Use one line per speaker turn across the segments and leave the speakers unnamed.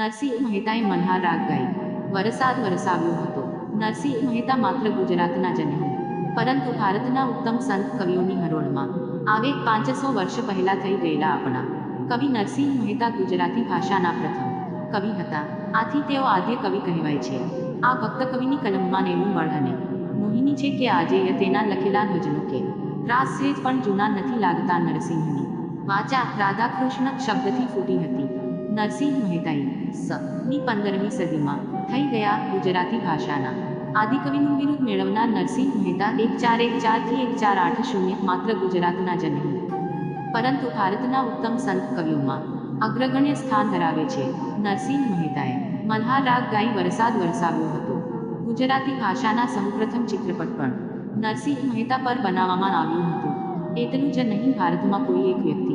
નરસિંહ મહેતાએ મલ્હાર રાગ ગાઈ. વરસાદ વરસાવ્યો હતો. નરસિંહ મહેતા માત્ર ગુજરાતના જ નહીં, પરંતુ ભારતના ઉત્તમ સંત કવિઓની હરોળમાં. આવે પાંચસો વર્ષ પહેલા થઈ ગયેલા આપણા. કવિ નરસિંહ મહેતા ગુજરાતી ભાષાના પ્રથમ કવિ હતા. આથી તેઓ આદ્ય કવિ કહેવાય છે. આ ભક્ત કવિની કલમમાં નેવું બળ મોહિની છે કે આજે તેના લખેલા ભજનો કે. રાસ પણ જૂના નથી લાગતા નરસિંહની. વાચા રાધાકૃષ્ણ શબ્દથી ફૂટી હતી. નરસિંહ મહેતાઈ સ ની પંદરમી સદીમાં થઈ ગયા ગુજરાતી ભાષાના આદિકવિનું બિરુદ મેળવનાર નરસિંહ મહેતા એક ચાર એક ચારથી એક ચાર આઠ શૂન્ય માત્ર ગુજરાતના જ નહીં પરંતુ ભારતના ઉત્તમ સંત કવિઓમાં અગ્રગણ્ય સ્થાન ધરાવે છે નરસિંહ મહેતાએ મલ્હાર રાગ ગાઈ વરસાદ વરસાવ્યો હતો ગુજરાતી ભાષાના સૌપ્રથમ ચિત્રપટ પણ નરસિંહ મહેતા પર બનાવવામાં આવ્યું હતું. એટલું જ નહીં, ભારતમાં કોઈ એક વ્યક્તિના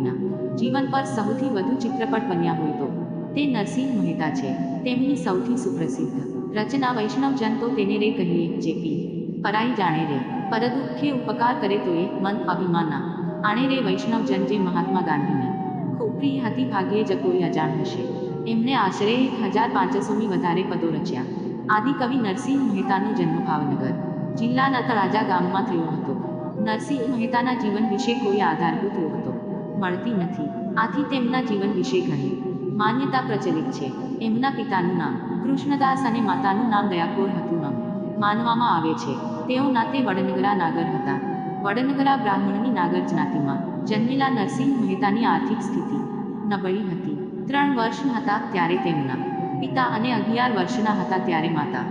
જીવન પર સૌથી વધુ ચિત્રપટ બન્યા હોય તો. તે નરસિંહ મહેતા છે. તેમની સૌથી સુપ્રસિદ્ધ રચના વૈષ્ણવજન તો તેને રે કહીએ જેપી પરાઈ જાણે રે, પરદુઃખે ઉપકાર કરે તો એ મન અભિમાના. આણે રે વૈષ્ણવજન જે મહાત્મા ગાંધીની. ખૂબ પ્રિય હતી ભાગ્યે જ કોઈ અજાણ હશે. એમને આશરે એક હજાર પાંચસોની વધારે પદો રચ્યા. આદિકવિ નરસિંહ મહેતાનો જન્મ ભાવનગર જિલ્લાના તળાજા ગામમાં થયો હતો. નરસિંહ મહેતાના જીવન વિશે કોઈ આધારભૂત વિગતો મળતી નથી. આથી તેમના જીવન વિશે ઘણી. માન્યતા પ્રચલિત છે. એમના પિતાનું નામ કૃષ્ણદાસ અને માતાનું નામ દયાકોર હતું એમ માનવામાં આવે છે. તેઓ નાતે વડનગરા નાગર હતા. વડનગરા બ્રાહ્મણની નાગર જ્ઞાતિમાં જન્મેલા નરસિંહ મહેતાની આર્થિક સ્થિતિ નબળી હતી. ત્રણ વર્ષ હતા ત્યારે તેમના પિતા અને અગિયાર વર્ષના હતા ત્યારે માતા.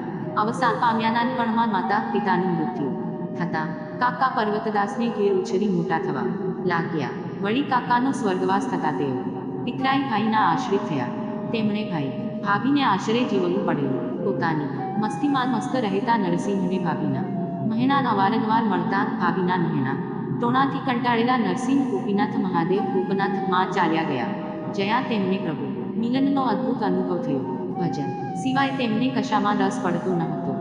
અવસાન પામ્યા નાનપણમાં માતા પિતાનું મૃત્યુ થતાં કાકા પર્વતદાસને ઘેર ઉછરી મોટા થવા લાગ્યા. વળી કાકાનો સ્વર્ગવાસ થતા તેઓ પિતરાઈ ભાઈના આશ્રિત થયા. તેમણે ભાઈ ભાભીને આશરે જીવવું પડ્યું. પોતાની મસ્તીમાં મસ્ત રહેતા નરસિંહને ભાભીના મહેના અવારનવાર મળતા ભાભીના મહેના ટોણાથી કંટાળેલા નરસિંહ ગોપીનાથ મહાદેવ ગોપનાથમાં ચાલ્યા ગયા. જયા તેમને પ્રભુ, મિલનનો અદ્ભુત અનુભવ થયો. ભજન સિવાય તેમને કશામાં રસ પડતો ન હતો.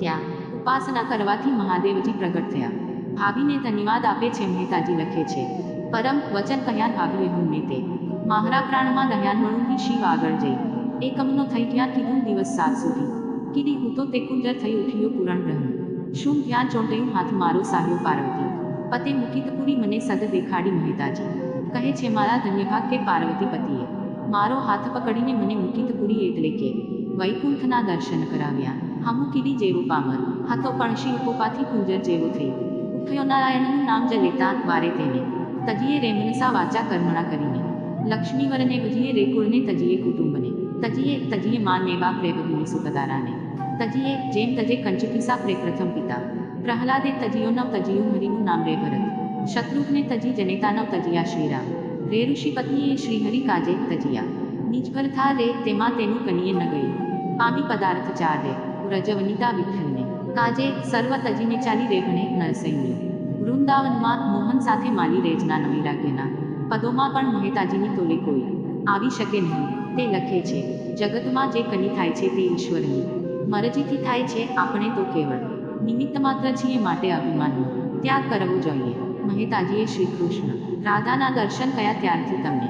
ત્યાં ઉપાસના કરવાથી મહાદેવજી પ્રગટ થયા. ભાભીને ધન્યવાદ આપે છે મહેતાજી લખે છે. પરમ વચન કહ્યા ભાભીએ હું ને તે? મારા પ્રાણમાં રહ્યા મળું શિવ આગળ જઈ. એકમનો થઈ ગયા કીધું દિવસ સાત સુધી. કીધી હું તો તે કુંજર થઈ ઉઠ્યો પૂરણ રહ્યું શું ક્યાં ચોંટ્યું હાથ મારો સાહ્યો પાર્વતી? પતે મુકિતપુરી મને સદ દેખાડી મહેતાજી. કહે છે મારા ધન્યભાગ કે પાર્વતી પતિએ. મારો હાથ પકડીને મને મુકિતપુરી એટલે કે વૈકુંઠના દર્શન કરાવ્યા. હમુ કીડી જેવું પામર. હતો પણ શિવ કોપાથી કુંજર જેવો થઈ. ઉઠ્યો નારાયણનું નામ જ લેતા વારે તેને. તજીએ રેમનસા વાચા કર્મણા કરીને લક્ષ્મીવરને વજીએ રેકુળને તજીએ કુટુંબને તજીએ તજીએ માન મેવા પ્રેમગીની સુકદારાને તજીએ જેમ તજે કંચકીસા પ્રે પ્રથમ પિતા પ્રહલાદે તજીયો નવ તજીયું હરિનું નામ રે ભરત શત્રુઘ્ને તજી જનેતા નવ તજિયા શ્રીરામ રે ઋષિ પત્નીએ શ્રીહરિ કાજે તજિયા નિજભર થા રે તેમાં તેનું કનીએ ન ગયું પામી પદાર્થ ચાર રે વ્રજવનિતા વિઠ્ઠલને કાજે સર્વ તજીને ચાલી રેઘણે નરસૈન્યો વૃંદાવનમાં મોહન સાથે માલી રેજના નવૈરાગ્યના પદોમાં પણ મહેતાજીની તોલે કોઈ. આવી શકે નહીં. તે લખે છે, જગતમાં જે કની થાય છે તે ઈશ્વરની. મરજીથી થાય છે આપણે તો કેવળ. નિમિત્ત માત્ર છીએ માટે અભિમાનનો. ત્યાગ કરવો જોઈએ. મહેતાજીએ શ્રી કૃષ્ણ, રાધાના દર્શન કયા ત્યારથી તમને.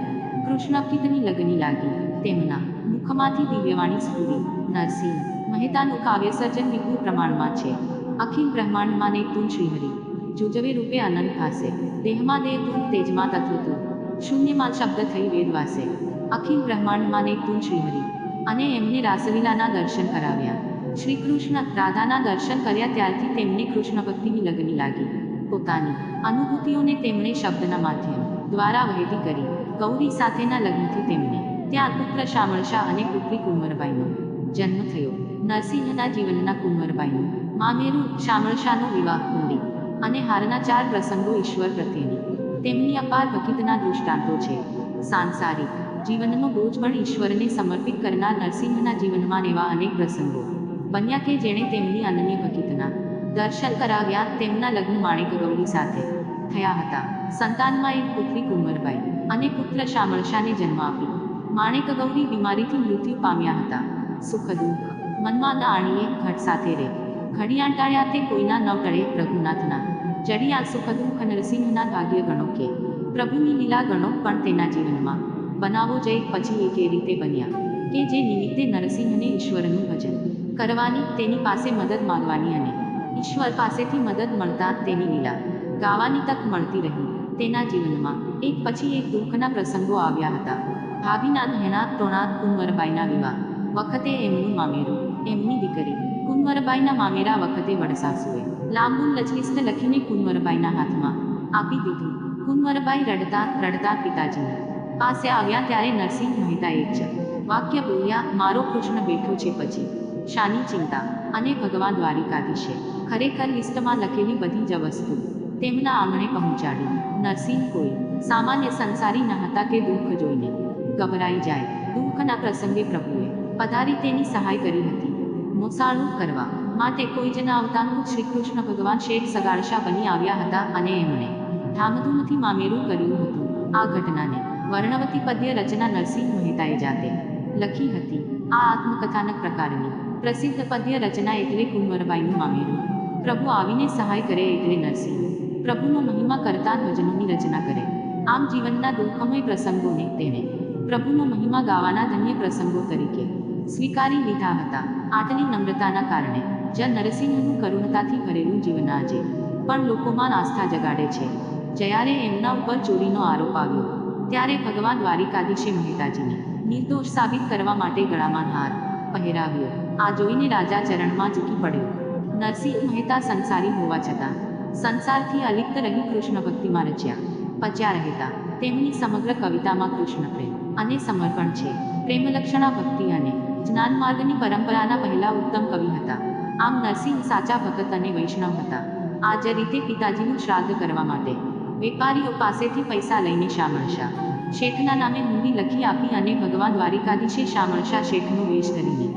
કૃષ્ણ પિતની લગની લાગી. તેમના મુખમાંથી દિવ્યવાણી સ્ફૂરી. નરસિંહ, મહેતાનું કાવ્ય સર્જન વિપુલ પ્રમાણમાં છે. અખિલ બ્રહ્માંડમાં ને તું શ્રીહરિ જુજવે રૂપે અનંત ભાસે દેહમાં દેહ તું, તેજમાં તત્વ તું. શૂન્યમાં શબ્દ થઈ વેદવાસે અખિલ બ્રહ્માંડમાં ને તું શ્રીહરિ. અને એમને રાસલીલાના દર્શન કરાવ્યા. શ્રી કૃષ્ણ રાધાના દર્શન કર્યા ત્યારથી તેમને કૃષ્ણ ભક્તિની લગની લાગી. પોતાની અનુભૂતિઓને તેમણે શબ્દના માધ્યમ દ્વારા વહેતી કરી. ગૌરી સાથેના લગ્નથી તેમને ત્યાં પુત્ર શામળશા અને પુત્રી કુંવરબાઈનો જન્મ થયો. નરસિંહના જીવનના કુંવરબાઈનું. મામેરુ શામળશાનો વિવાહ અને હારના ચાર પ્રસંગો ઈશ્વર પ્રત્યેની. તેમની અપાર ભકિતના દૃષ્ટાંતો છે. સાંસારિક જીવનનો બોજ પણ ઈશ્વરને સમર્પિત કરનાર નરસિંહના જીવનમાં એવા અનેક પ્રસંગો. બન્યા કે જેણે તેમની અનન્ય ભકિતના દર્શન કરાવ્યા તેમના લગ્ન માણેક ગૌરી સાથે થયા હતા. સંતાનમાં એક પુત્રી કુંવરબાઈ અને પુત્ર શામળશાને જન્મ આપી. માણેક ગૌરી બીમારીથી મૃત્યુ પામ્યા હતા. સુખ, દુઃખ, મનમાં ન આણીએ ઘટ સાથે રે ઘડિયાળ ટાળ્યા તે કોઈના ન ટળે રઘુનાથના જડિયા આ દુઃખ નરસિંહના ભાગ્ય ગણો કે. પ્રભુની લીલા ગણો પણ તેના જીવનમાં. બનાવો જે પછી એક એ રીતે બન્યા. કે જે નિમિત્તે નરસિંહને ઈશ્વરનું ભજન. કરવાની તેની પાસે મદદ માંગવાની અને ઈશ્વર પાસેથી મદદ મળતા તેની લીલા. ગાવાની તક મળતી રહી. તેના જીવનમાં એક પછી એક દુઃખના પ્રસંગો આવ્યા હતા. ભાભીના નહેણા તોણાદ કુંવરબાઈના વિવાહ. વખતે એમનું મામેરું, એમની દીકરી. કુંવરબાઈના મામેરા વખતે વડસાસુએ. લાંબુ લચલિસ્ટ લખીને કુંવરબાઈના હાથમાં આપી દીધું. કુંવરબાઈ રડતા રડતા પિતાજી, પાસે આવ્યા ત્યારે નરસિંહ મહેતા એક વાક્ય બોલ્યા, મારો કૃષ્ણ બેઠો છે પછી. શાની ચિંતા અને ભગવાન દ્વારિકાધીશે. ખરેખર લિસ્ટમાં લખેલી બધી જ વસ્તુ તેમના આંગણે પહોંચાડી. નરસિંહ કોઈ સામાન્ય સંસારી ન હતા કે દુઃખ જોઈને. ગભરાઈ જાય. દુઃખના પ્રસંગે પ્રભુએ પધારી તેની સહાય કરી હતી. મોસાળું કરવા માટે કોઈ જના અવતારનું શ્રી કૃષ્ણ ભગવાન શેઠ સગાડશા બની આવ્યા હતા અને એમણે ધામધૂમથી મામેરું કર્યું હતું. આ ઘટનાને વર્ણવતી પદ્ય રચના નરસિંહ મહેતાએ જાતે લખી હતી. આ આત્મકથાનક પ્રકારની પ્રસિદ્ધ પદ્ય રચના એટલે કુંવરબાઈનું મામેરું. પ્રભુ આવીને સહાય કરે એટલે નરસિંહ પ્રભુનો મહિમા કરતા ભજનોની રચના કરે. આમ જીવનના દુઃખમય પ્રસંગોને તેણે પ્રભુનો મહિમા ગાવાના ધન્ય પ્રસંગો તરીકે સ્વીકારી લીધા હતા. આટલી નમ્રતાના કારણે જ નરસિંહનું કરુણતાથી ભરેલું જીવન આજે પણ લોકોમાં આસ્થા જગાડે છે. જ્યારે એમના ઉપર ચોરીનો આરોપ આવ્યો, ત્યારે ભગવાન દ્વારિકાધીશે મહેતાજીને નિર્દોષ સાબિત કરવા માટે ગળામાં હાર પહેરાવ્યો. આ જોઈને રાજા ચરણમાં ઝૂકી પડ્યો. નરસિંહ મહેતા સંસારી હોવા છતાં સંસારથી અલિપ્ત રહી કૃષ્ણ ભક્તિમાં રચ્યા. પચ્યા રહેતા તેમની સમગ્ર કવિતામાં કૃષ્ણ પ્રેમ અને સમર્પણ છે. પ્રેમલક્ષણા ભક્તિ અને જ્ઞાન માર્ગની પરંપરાના પહેલા ઉત્તમ કવિ હતા. આમ નરસિંહ સાચા ભગત અને વૈષ્ણવ હતા. આ જ રીતે પિતાજીનું શ્રાદ્ધ કરવા માટે વેપારીઓ પાસેથી પૈસા લઈને શામળશા શેઠના નામે હુંડી લખી આપી અને ભગવાન દ્વારિકાધીશે શામળશા શેઠનો વેશ કરીને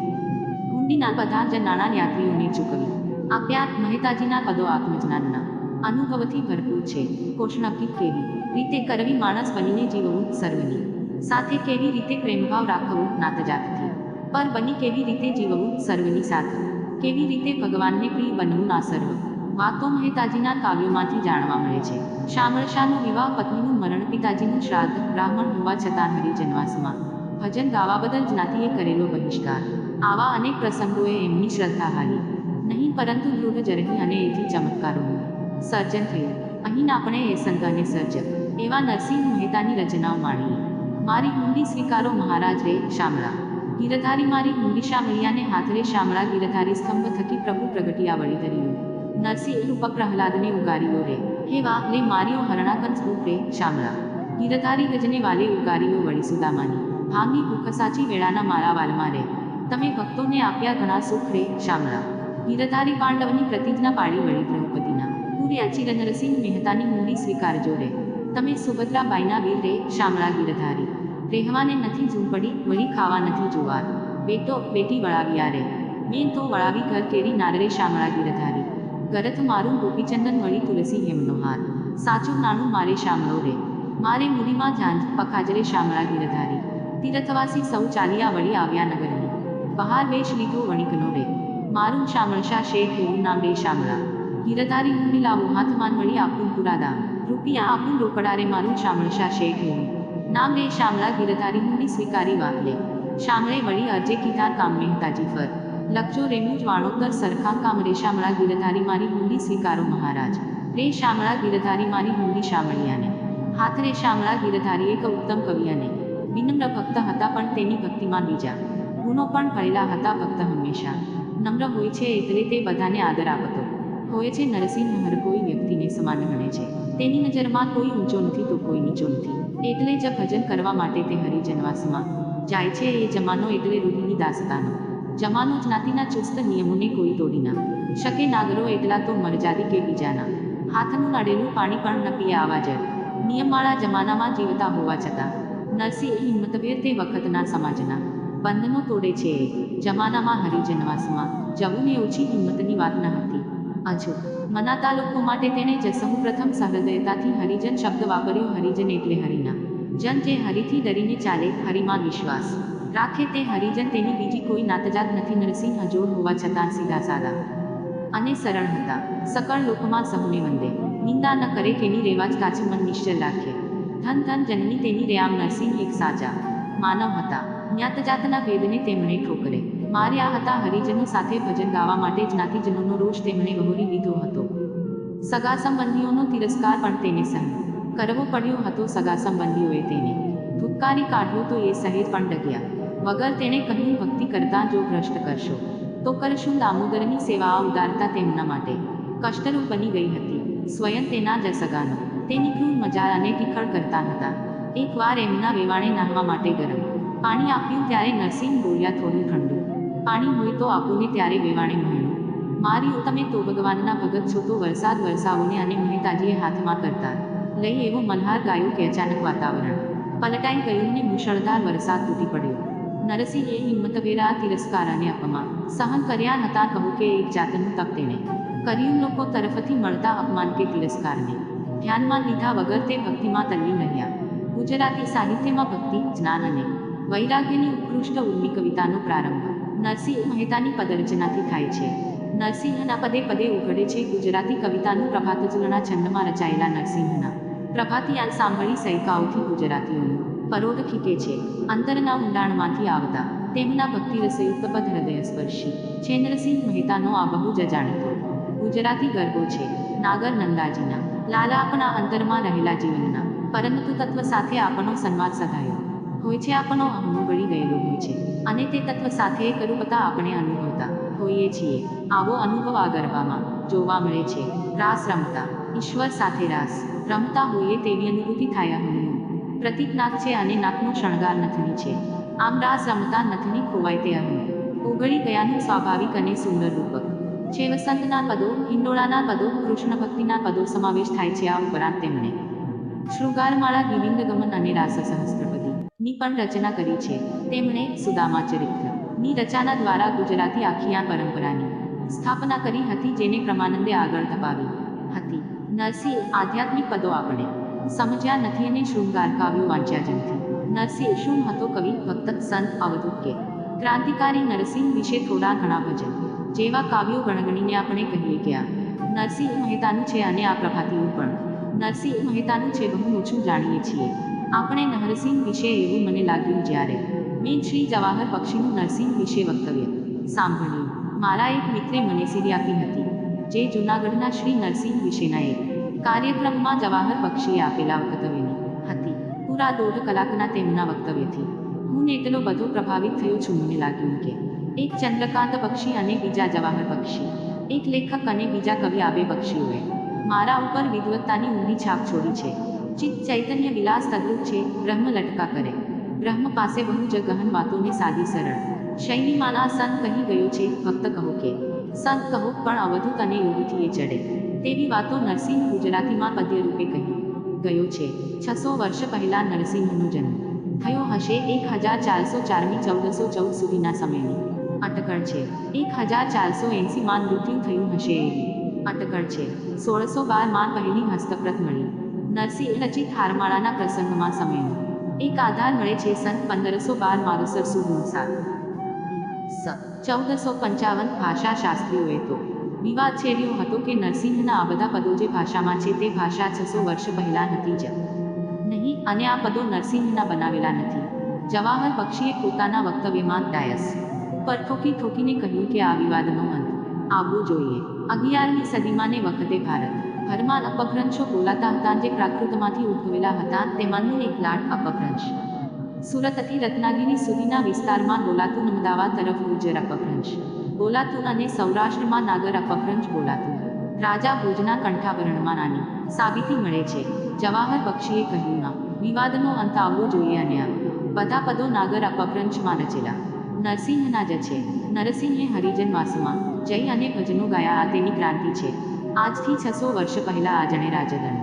હુંડીના બધા જ નાણાં યાત્રીઓને ચૂકવી આપ્યા. મહેતાજીના પદો આત્મજ્ઞાનના અનુભવથી ભરપૂર છે. કોશણકી કેવી રીતે કરવી માણસ બનીને જીવવું સર્વની? સાથે કેવી રીતે પ્રેમભાવ રાખવો નાતજાતથી? પર બની કેવી રીતે જીવવું સર્વની સાથે? કેવી રીતે ભગવાનને પ્રિય બનવું ના સર્વ વાતો મહેતાજીના કાવ્યોમાંથી જાણવા મળે છે. શામળશાનો વિવાહ પત્નીનું મરણ પિતાજીનું શ્રાદ્ધ, બ્રાહ્મણ હોવા છતાં હરિજનવાસમાં. ભજન ગાવા બદલ જ્ઞાતિએ કરેલો બહિષ્કાર. આવા અનેક પ્રસંગોએ એમની શ્રદ્ધા હારી. નહીં, પરંતુ દૃઢ જરહી અને એથી ચમત્કારોનું સર્જન થયું. અહીં આપણે એ સંત અને સર્જક. એવા નરસિંહ મહેતાની રચનાઓ માણીએ. મારી હુંડી સ્વીકારો મહારાજ રે શામળા. ગીરધારી મારી હુંડી મૈયાને હાથ રે શામળા ગીરધારી સ્તંભ થકી પ્રભુ પ્રગટિયા વળી ધર્યું. નરસિંહ રૂપ પ્રહલાદને ઉગારીઓ રે. હે વા લે માર્યો હરણાકંસ રૂપ રે શામળા. ગીરધારી ગજને વાલે ઉગારીઓ વળી સુદામાની. ભાંગી ભૂખ સાચી વેળાના મારા વાલમાં રે. તમે ભક્તોને આપ્યા ઘણા સુખ રે, શામળા. ગીરધારી પાંડવની પ્રતિજ્ઞા પાડી વળી દ્રૌપદીના. પૂર્યાચી નરસિંહ મહેતાની મૂડી સ્વીકારજો રે. તમે સુભદ્રાબાઈના વીર રે, શામળા ગીરધારી. રહેવાને નથી ઝૂંપડી વળી ખાવા નથી જુવાર બેટો, બેટી વળાવ્યા રે મેં તો વળાવી ઘર કેરી નારરે શામળા રધારી ગરથ મારું ગોપીચંદન વળી તુલસી હેમનો હાર. સાચું નાનું મારે શામળો રે. મારે મુડીમાં ઝાંઝ પખાજરે શામળાગી રધારી તીરથવાસી સૌ ચાલિયા વળી આવ્યા નગરની. બહાર વેશ લીધો વણિકનો રે. મારું શામળશા શેઠ એવું નામ રે શામળા. ગીરધારી હું મિલાવું, હાથમાન વળી આપું પુરાદા. રૂપિયા આપું રોકડારે મારું શામળશા શેઠ એવું નામ રે શામળા ગિરધારી હુંડી સ્વીકારી વાહલે. શામળે વળી અરજે કીધા કામ મહેતાજી ફર. લખજો રેમુજ વાણોતર સરખા કામ રે શામળા ગીરધારી મારી હુંડી સ્વીકારો મહારાજ. રે શામળા ગીરધારી મારી હુંડી શામળિયાને. હાથ રે શામળા ગિરધારી એક ઉત્તમ કવિયાને. વિનમ્ર ભક્ત હતા પણ તેની ભક્તિમાં બીજા. ગુણો પણ ભરેલા હતા ભક્ત હંમેશા. નમ્ર હોય છે એટલે તે બધાને આદર આપતો. હોય છે નરસિંહ હર કોઈ વ્યક્તિને સમાન ગણે છે. તેની નજરમાં કોઈ ઊંચો નથી તો કોઈ નીચો નથી. એટલે જ ભજન કરવા માટે તે હરિજનવાસમાં જાય છે એ જમાનો એટલે રૂઢિની દાસતાનો. જમાનો જ્ઞાતિના ચુસ્ત નિયમોને કોઈ તોડી ના. શકે નાગરો એટલા તો મરજાદી કે બીજાના. હાથનું નડેલું પાણી પણ ન પીએ આવા જ. નિયમવાળા જમાનામાં જીવતા હોવા છતાં, નરસિંહ હિંમતભેર તે વખતના સમાજના. બંધનો તોડે છે જમાનામાં હરિજનવાસમાં જવું ને ઓછી હિંમતની વાત ન હતી. હજુ મનાતા લોકો માટે તેણે જ સૌપ્રથમ સહૃદયતાથી હરિજન શબ્દ વાપર્યો, હરિજન એટલે હરિના જન જે હરિથી ડરીને ચાલે, હરિમાં વિશ્વાસ. રાખે તે હરિજન તેની બીજી કોઈ નાતજાત નથી, નરસિંહ હજોર હોવા છતાં સીધા સાદા. અને સરળ હતા. સકળ લોકમાં સહુને વંદે. નિંદા ન કરે તેની રેવાજ કાચું મન નિશ્ચલ રાખે. ધન ધન જનની તેની રેઆમ નરસિંહ એક સાચા. માનવ હતા. જ્ઞાતજાતના ભેદને તેમણે ઠોકરે. માર્યા હતા હરિજનો સાથે ભજન ગાવા માટે જ્ઞાતિજનોનો રોષ તેમણે વહોરી લીધો હતો. સગા સંબંધીઓનો તિરસ્કાર પણ તેને સહન કરવો પડ્યો હતો સગા સંબંધીઓએ તેને. ધુક્કારી કાઢ્યો તો એ સહેજ પણ ડગ્યા. વગર તેણે કહ્યું, ભક્તિ કરતા જો ભ્રષ્ટ કરશો, તો કરશું દામોદરની સેવા ઉદારતા તેમના માટે. કષ્ટરૂપ બની ગઈ હતી. સ્વયં તેના જ સગાનો. તેની ક્રૂર મજા અને ટીખળ કરતા હતા. એકવાર એમના વેવાણે નાહવા માટે ગરમ પાણી આપ્યું, ત્યારે નરસિંહ બોલ્યા, થોડું ઠંડુ. પાણી હોય તો આપોને ત્યારે વેવાણે મળ્યું માર્યું તમે તો ભગવાનના ભગત છો તો વરસાદ વરસાવોને અને મહેતાજીએ હાથમાં કરતા. લઈ એવો મલ્હાર ગાયો કે અચાનક વાતાવરણ. પલટાઈ ગયું ને મુશળધાર વરસાદ તૂટી પડ્યો. નરસિંહે હિંમતવેરા તિરસ્કાર અને અપમાન. સહન કર્યા હતા કહું કે એક જાતનું તપ તેણે. કર્યું લોકો તરફથી મળતા અપમાન કે તિરસ્કારને. ધ્યાનમાં લીધા વગર તે ભક્તિમાં તલ્લી રહ્યા. ગુજરાતી સાહિત્યમાં ભક્તિ, જ્ઞાન અને વૈરાગ્યની ઉત્કૃષ્ટ ઉર્મી કવિતાનો પ્રારંભ. નરસિંહ મહેતાની પદરચનાથી થાય છે. નરસિંહના પદે પદે ઉઘડે છે ગુજરાતી કવિતાનું પ્રભાતજલના છંદમાં રચાયેલા નરસિંહના. પ્રભાતિયાન સાંભળી સૈકાઓથી ગુજરાતીઓનું. પરોધ ખીકે છે, અંતરના ઊંડાણમાંથી આવતા. તેમના ભક્તિ રસયુક્ત પદ હૃદય સ્પર્શી. છે નરસિંહ મહેતાનો આ બહુ જ જાણીતો ગુજરાતી ગરબો છે, નાગર નંદાજીના. લાલા આપણા અંતરમાં રહેલા જીવનના. પરંતુ તત્વ સાથે આપણો સંવાદ સધાયો. હોય છે આપણો અહમો ગળી ગયેલો હોય છે. અને તે તત્વ સાથે કરુપતા આપણે અનુભવતા હોઈએ છીએ. આવો અનુભવ આ ગરબામાં જોવા મળે છે. રાસ રમતા. ઈશ્વર સાથે રાસ. રમતા હોઈએ તેવી અનુભૂતિ થાય અહમનું પ્રતીક નાક છે અને નાકનો શણગાર નથની છે. આમ રાસ રમતા નથની ખોવાય તે અહમ ઓગળી ગયાનું સ્વાભાવિક અને સુંદર રૂપક છે વસંતના પદો, હિંડોળાના પદો, કૃષ્ણ ભક્તિના પદો સમાવેશ થાય છે આ ઉપરાંત તેમણે. શૃંગારમાળા ગમન અને રાસ સહસ્ત્રપદી ની પણ રચના કરી છે. તેમણે સુદામા ચરિત્રની રચના દ્વારા ગુજરાતી આખી આ પરંપરાની સ્થાપના કરી હતી જેને પ્રમાનંદે આગળ ધપાવી હતી. નરસિંહ આધ્યાત્મિક પદો આપણે સમજ્યા નથી અને શૃંગાર કાવ્યો વાંચ્યા જ નથી. નરસિંહ શું હતો કવિ, ભક્ત, સંત, અવધૂત કે ક્રાંતિકારી નરસિંહ વિશે થોડા ઘણા ભજન? જેવા કાવ્યો ગણગણીને આપણે કહીએ આ નરસિંહ મહેતાનું છે અને આ પ્રભાતીઓ પણ. નરસિંહ મહેતાનું છે, બહુ ઓછું જાણીએ છીએ. આપણે નરસિંહ વિશે એવું મને લાગ્યું જ્યારે મેં શ્રી જવાહર પક્ષીનું નરસિંહ વિશે વક્તવ્ય સાંભળ્યું. મારા એક મિત્રે મને સીડી આપી હતી, જે જૂનાગઢના શ્રી નરસિંહ વિશેના એક કાર્યક્રમમાં જવાહર પક્ષીએ આપેલા વક્તવ્યની હતી. પૂરા દોઢ કલાકના તેમના વક્તવ્યથી હું એટલો બધો પ્રભાવિત થયો છું. મને લાગ્યું કે એક ચંદ્રકાંત પક્ષી અને બીજા જવાહર પક્ષી, એક લેખક અને બીજા કવિ આબે પક્ષીઓએ મારા ઉપર વિદવત્તાની ઊંડી છાપ છોડી છે. ચિત્ત ચૈતન્ય વિલાસ તદ્રુપ છે, બ્રહ્મ લટકા કરે. બ્રહ્મ પાસે બહુ જ ગહન વાતોને સાદી સરળ. શૈલીમાં સંત કહી ગયો છે, ભક્ત કહો કે. સંત કહો, પણ અવધૂત અને યોગીથી એ ચડે. તેવી વાતો નરસિંહ ગુજરાતીમાં પદ્ય રૂપે કહી. ગયો છે, છસો વર્ષ પહેલા નરસિંહનો જન્મ. થયો હશે એક હજાર ચારસો ચારમી ચૌદસો ચૌદ સુધીના સમયની. અટકળ છે, એક હજાર ચારસો એંસીમાં મૃત્યુ થયું હશે એવી. અટકળ છે, સોળસો બારમાં પહેલી હસ્તપ્રત મળી. નરસિંહ રચિત હારમાળાના પ્રસંગમાં સમય એક આધાર મળે છે સન પંદરસો બાર મારુસર સુગુણસાર સ ચૌદસો પંચાવન ભાષા શાસ્ત્રીઓએ તો. વિવાદ છેડ્યો હતો કે નરસિંહના આ બધા પદો જે ભાષામાં છે તે ભાષા છસો વર્ષ પહેલા નથી જ. નહીં, અને આ પદો નરસિંહના બનાવેલા નથી. જવાહર બક્ષીએ પોતાના વક્તવ્યમાં ડાયસ. પર ઠોકી ઠોકીને કહ્યું કે આ વિવાદનો અંત. આવવો જોઈએ. અગિયારમી સદીમાં ને વખતે ભારત. ભરમાં અપભ્રંશો બોલાતા હતા જે પ્રાકૃતમાંથી ઉદ્ભવેલા હતા. તેમાંનું એક લાટ અપભ્રંશ. સુરતથી રત્નાગીરી સુધીના વિસ્તારમાં બોલાતું અમદાવાદ તરફ ગુજર અપભ્રંશ. બોલાતું અને સૌરાષ્ટ્રમાં નાગર અપભ્રંશ બોલાતું. રાજા ભોજના કંઠાભરણમાં નાની. સાબિતી મળે છે. જવાહર બક્ષીએ કહ્યું ના. વિવાદનો અંત આવવો જોઈએ અને બધા પદો નાગર અપભ્રંશમાં રચેલા. નરસિંહના જ છે. નરસિંહે હરિજન વાસમાં જય અને ભજનો ગાયા તેની ક્રાંતિ છે. આજથી છસો વર્ષ પહેલા આ જણે રાજગણ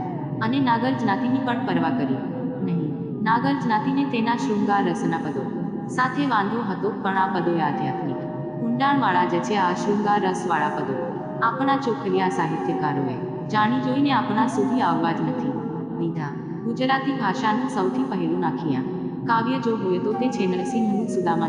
અને નાગર જ્ઞાતિની પણ પરવા કરી. નહીં, નાગર જ્ઞાતિને તેના શૃંગાર રસના પદો. સાથે વાંધો હતો પણ આ પદો આધ્યાત્મિક. ઊંડાણવાળા જ છે આ શૃંગાર રસવાળા પદો. આપણા ચોખલિયા સાહિત્યકારોએ જાણી જોઈને આપણા સુધી આવવા જ નથી. લીધા. ગુજરાતી ભાષાનું સૌથી પહેલું નાખિયા. કાવ્ય જો હોય તો તે છે નરસિંહનું સુદામા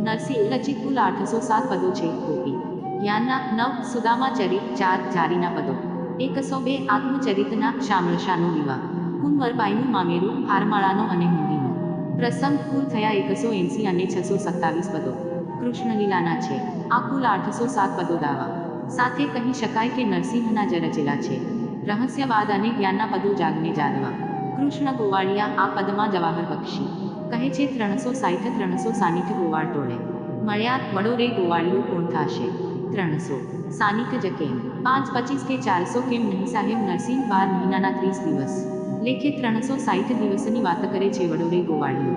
નરસિંહ રચિત કુલ આઠસો સાત પદો છે ગોપી. જ્ઞાનના નવ સુદામા ચરિત ચાર જારીના પદો. એકસો બે આત્મચરિતના શામળશાનો વિવાહ. કુંવરબાઈનું મામેરું, હારમાળાનો અને હુંડીનો પ્રસંગ કુલ થયા એકસો એંસી અને છસો સત્તાવીસ પદો. કૃષ્ણલીલાના છે. આ કુલ આઠસો સાત પદો દાવા. સાથે કહી શકાય કે નરસિંહના જ રચેલા છે. રહસ્યવાદ અને જ્ઞાનના પદો જાગને જાદવા કૃષ્ણ ગોવાળિયા આ પદમાં જવાહર બક્ષી. કહે છે, ત્રણસો સાઠ ત્રણસો સાઠ ગોવાળ ટોળે મળ્યા વડો રે ગોવાળીઓ કોણ થાશે? ત્રણસો. સાનિક જ કેમ પાંચ પચીસ કે ચારસો કેમ નહીં સાહેબ, નરસિંહ બાર મહિનાના ત્રીસ દિવસ. લેખે ત્રણસો સાઠ દિવસની વાત કરે છે વડોરે ગોવાળીઓ.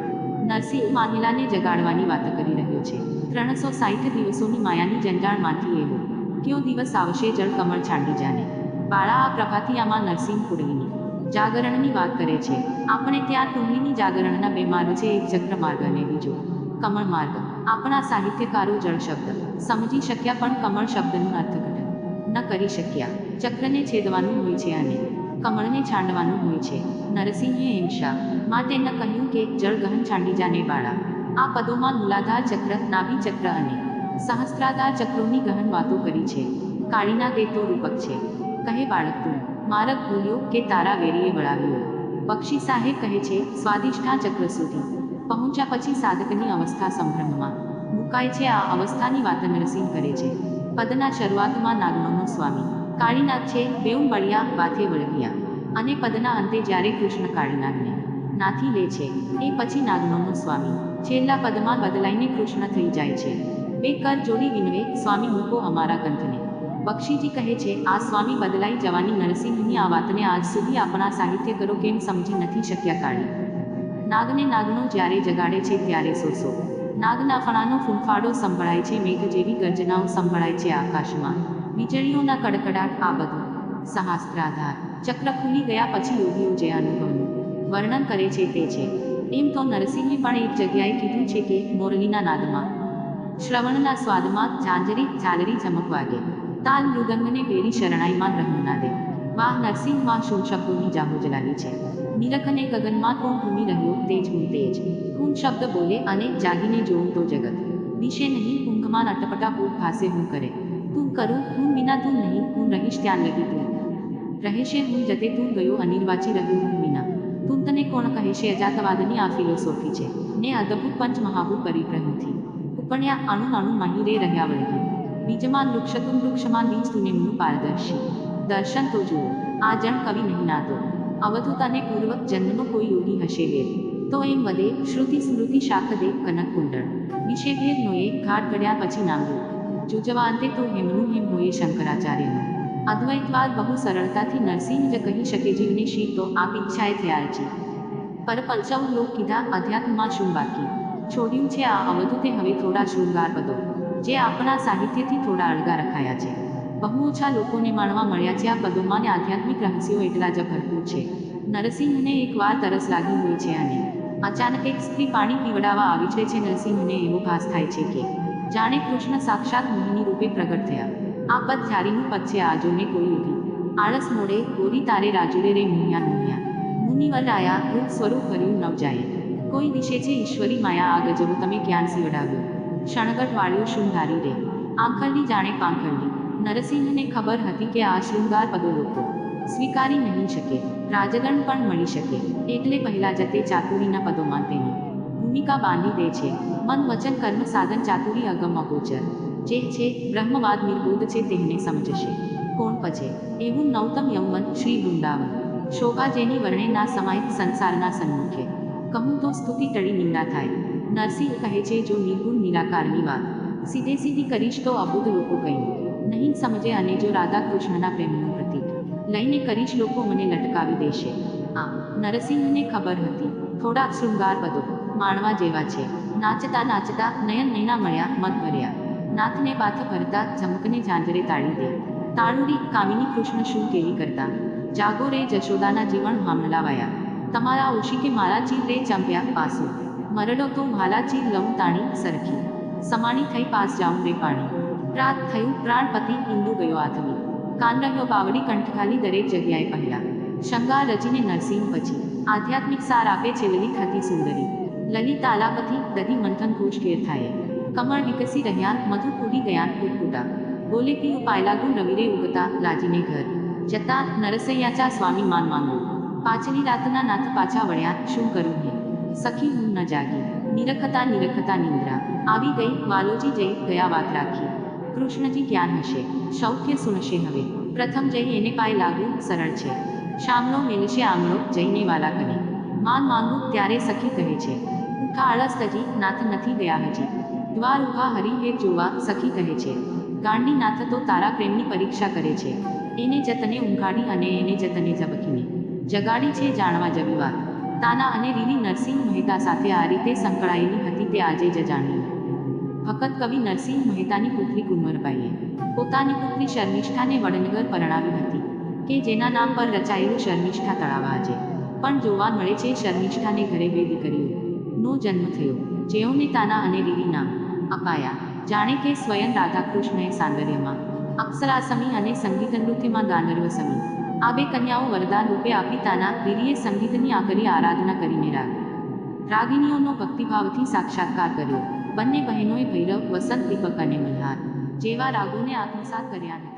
નરસિંહ માહિલાને જગાડવાની વાત કરી રહ્યો છે. ત્રણસો સાઠ દિવસોની માયાની જંજાણમાંથી એવો કયો દિવસ આવશે જળ કમળ છાંડી જાને? બાળા આ પ્રભાતિયામાં નરસિંહ કુંડલીની જાગરણની વાત કરે છે. આપણે ત્યાં કુંડલીની જાગરણના બે માર્ગ છે, એક ચક્ર માર્ગ અને બીજો કમળ માર્ગ આપણા સાહિત્યકારો જળ શબ્દ. સમજી શક્યા પણ કમળ શબ્દનું અર્થઘટન. ન કરી શક્યા. ચક્રને છેદવાનું હોય છે અને કમળને છાંડવાનું હોય છે. નરસિંહે હિંસા માટે ન કહ્યું કે જળ ગહન છાંડી જાને બાળા. આ પદોમાં મૂલાધાર ચક્ર, નાભી ચક્ર અને સહસ્ત્રાધાર ચક્રોની ગહન વાતો કરી છે. કાળીના તો રૂપક છે. કહે બાળક તું, મારક ભૂલ્યો કે તારા વેરીએ વળાવ્યો? બક્ષી સાહેબ કહે છે, સ્વાદિષ્ઠા ચક્ર સુધી. પહોંચ્યા પછી સાધકની અવસ્થા સંભ્રમમાં. મુકાય છે આ અવસ્થાની વાત નરસિંહ કરે છે. પદના શરૂઆતમાં નાગનોનો સ્વામી, કાળીનાથ છે, બેઉ મળ્યા બાથે વળગ્યા. અને પદના અંતે જ્યારે કૃષ્ણ કાળીનાગને નાથી લે છે, એ પછી નાગનોનો સ્વામી, છેલ્લા પદમાં બદલાઈને કૃષ્ણ થઈ જાય છે. બે કર જોડી વિનવે સ્વામી મૂકો અમારા ગંથને બક્ષીજી કહે છે, આ સ્વામી બદલાઈ જવાની નરસિંહની આ વાતને આજ સુધી આપણા સાહિત્યકરો કેમ સમજી નથી શક્યા કાઢી નાગને નાગનો જ્યારે જગાડે છે ત્યારે સોસો. નાગના ફણાનો ફૂંફાડો સંભળાય છે, મેઘ જેવી ગર્જનાઓ સંભળાય છે આકાશમાં. વીજળીઓના કડકડાટ આ બધું સહાસ્ત્રાધાર, ચક્ર ખુલી ગયા પછી યોગીઓ જે અનુભવનું. વર્ણન કરે છે તે છે. એમ તો નરસિંહે પણ એક જગ્યાએ કીધું છે કે મોરલીના નાદમાં. શ્રવણના સ્વાદમાં ઝાંઝરી, ઝાલરી ચમક વાગે. તાલ મૃદંગને પેરી શરણાઈમાં રહું ના દે. વાહ નરસિંહમાં શું શબ્દોની જાહો જલાવી છે. નિરખને ગગનમાં કોણ ઘૂમી રહ્યો તેજ હું તેજ હું શબ્દ બોલે અને જાગીને જોઉં તો જગત. દિશે નહીં ઊંઘમાં અટપટા પૂર ફાસે હું કરે. તું કરું હું વિના તું નહીં હું રહીશ ત્યાં લગી તું. રહેશે હું જતે તું ગયો અનિર્વાચી રહ્યો હું વિના. તું તને કોણ કહેશે અજાતવાદની આ ફિલોસોફી છે? ને અદભુત પંચ મહાભૂત પરિપ્રહુથી ઉપણ્યા અણુ અણુ મહિરે રહ્યા વળગી. બીજમાં વૃક્ષતું વૃક્ષમાં બીજ તુનેમનું પારદર્શી. દર્શન તો જુઓ. આ જણ કવિ નહીં નાતો. અવધૂત પૂર્વક પૂર્વ જન્મનો કોઈ યોગી હશે વેદ. તો એમ વધે શ્રુતિ સ્મૃતિ શાખ દે કનક કુંડળ. ભેદ નોએ ઘાટ ઘડ્યા પછી નામ્યું જુજવાંતે તો હેમનું હેમ હોય શંકરાચાર્યનું. અદ્વૈતવાદ બહુ સરળતાથી નરસિંહ જ કહી શકે જીવને શી તો આપ ઈચ્છાએ થયા છે. પર પલચવ લોક કીધા અધ્યાત્મમાં શું બાકી? છોડ્યું છે આ અવધૂતે હવે થોડા શૃંગાર પદો. જે આપણા સાહિત્યથી થોડા અળગા રખાયા છે. બહુ ઓછા લોકોને માણવા મળ્યા છે આ પદોમાં ને આધ્યાત્મિક રહસ્યો એટલા જ ભરપૂર છે. નરસિંહને એકવાર તરસ લાગી હોય છે અને અચાનક એક સ્ત્રી પાણી પીવડાવવા આવી છે છે, નરસિંહને એવો ભાસ થાય છે કે જાણે કૃષ્ણ સાક્ષાત મોહિની રૂપે પ્રગટ થયા. આ પદ ઝારીનું પદ છે આજોને કોઈ ઊભી. આળસ મોડે ગોરી તારે રાજુરે રે મુનિયા મુનિયા મુનિવર આયા રૂપ સ્વરૂપ ભર્યું નવ જાય કોઈ દિશે છે ઈશ્વરી માયા આ ગજબો તમે ક્યાં સીવડાવ્યો? શણગટ વાળ્યો શું ધારી રે? આંખલની જાણે પાંખલડી નરસિંહને ખબર હતી કે આ શૃંગાર પદો લોકો સ્વીકારી નહીં શકે રાજગણ પણ મળી શકે, એટલે પહેલા જતે ચાતુરીના પદોમાં તેની ભૂમિકા બાંધી દે છે. મન વચન કર્મ સાધન ચાતુરી અગમ અગોચર. જે છે, બ્રહ્મવાદ નિર્બોધ છે તેને સમજશે. કોણ પછે? એવું નવતમ યૌવન શ્રી વૃંદાવન. શોભા જેની વર્ણે ના સમાય સંસારના સન્મુખે. કહું તો સ્તુતિ ટળી નિંદા થાય. નરસિંહ કહે છે, જો નિર્ગુણ નિરાકારની વાત. સીધે સીધી કરીશ તો અબુધ લોકો કહી નહીં સમજે અને જો રાધા કૃષ્ણના પ્રેમનું પ્રતીક લઈને કરીશ લોકો મને લટકાવી દેશે. આ નરસિંહને ખબર હતી. થોડા શૃંગાર પદો માણવા જેવા છે. નાચતા નાચતા નયન નૈના મળ્યા, મત ભર્યા. નાથને બાથ ભરતા ઝમકને ઝાંઝરે તાળી દે. તાળુડી કામિની કૃષ્ણ શું કેવી કરતા? જાગો રે જશોદાના જીવન હામલાવાયા. તમારા ઓશિકે મારા ચીર રે ચંપ્યા પાસો. મરડો તો ભાલા ચીર લઉં તાણી સરખી. સમાણી થઈ પાસ જાઉં રે પાણી. રાત થયું, પ્રાણપતિ ઇન્દુ ગયો આથમી રહ્યો બાવડી કંઠખાલી દરેક જગ્યાએ પહેલા. શંગાર રચીને નરસિંહ પછી. આધ્યાત્મિક સાર આપે છે લલિત હતી સુંદરી. લલિત આલાપથી દધી મંથન ઘોષ ઘેર થાય. કમળ વિકસી રહ્યા, મધુ કૂડી ગયા કુટકુટા. બોલે પીયું પાયલાગું રવિરે ઉગતા લાજીને ઘર. જતા નરસૈયાચા સ્વામી માન માંગો. પાછલી રાતના નાથ પાછા વળ્યા, શું કરું હે? સખી હું ન જાગી. નિરખતા નિરખતા નિંદ્રા. આવી ગઈ, વાલોજી જઈ ગયા વાત રાખી. કૃષ્ણજી ક્યાં હશે. સૌખ્ય સુણશે હવે. પ્રથમ જઈ એને પાય લાગવું સરળ છે. શામલો મેલશે આંગળો જઈને વાલા કરે. માન માંગું ત્યારે સખી કહે છે. ઉખા આળસ તજી નાથ નથી ગયા હજી. દ્વાર ઊભા હરી હે જોવા સખી કહે છે. ગાંડી નાથ તો તારા પ્રેમની પરીક્ષા કરે છે. એને જતને ઊંઘાડી અને એને જતને ઝબકીને. જગાડી છે જાણવા જવી વાત. તાના અને રીની નરસિંહ મહેતા સાથે આ રીતે સંકળાયેલી હતી તે આજે જ જાણ્યું ભગત કવિ નરસિંહ મહેતાની પુત્રી કુંવરબાઈએ પોતાની પુત્રી શર્મિષ્ઠાને વડનગર પરણાવી હતી, કે જેના નામ પર રચાયેલું શર્મિષ્ઠા તળાવ આજે. પણ જોવા મળે છે, શર્મિષ્ઠાને ઘરે બે દીકરીઓનો જન્મ થયો. જેઓને તાના અને રીરી નામ અપાયા. જાણે કે સ્વયં રાધાકૃષ્ણએ સાંદર્યમાં અક્ષરાસમી અને સંગીત નૃત્યમાં ગાંધર્વ સમી. આ બે કન્યાઓ વરદાન રૂપે આપી તાના રીરીએ સંગીતની આકરી આરાધના કરીને રાગ રાગિણીઓનો ભક્તિભાવથી સાક્ષાત્કાર કર્યો. બંને બહેનોએ ભૈરવ વસંત દીપક અને મલ્હાર જેવા રાગોને આત્મસાત કર્યા હતા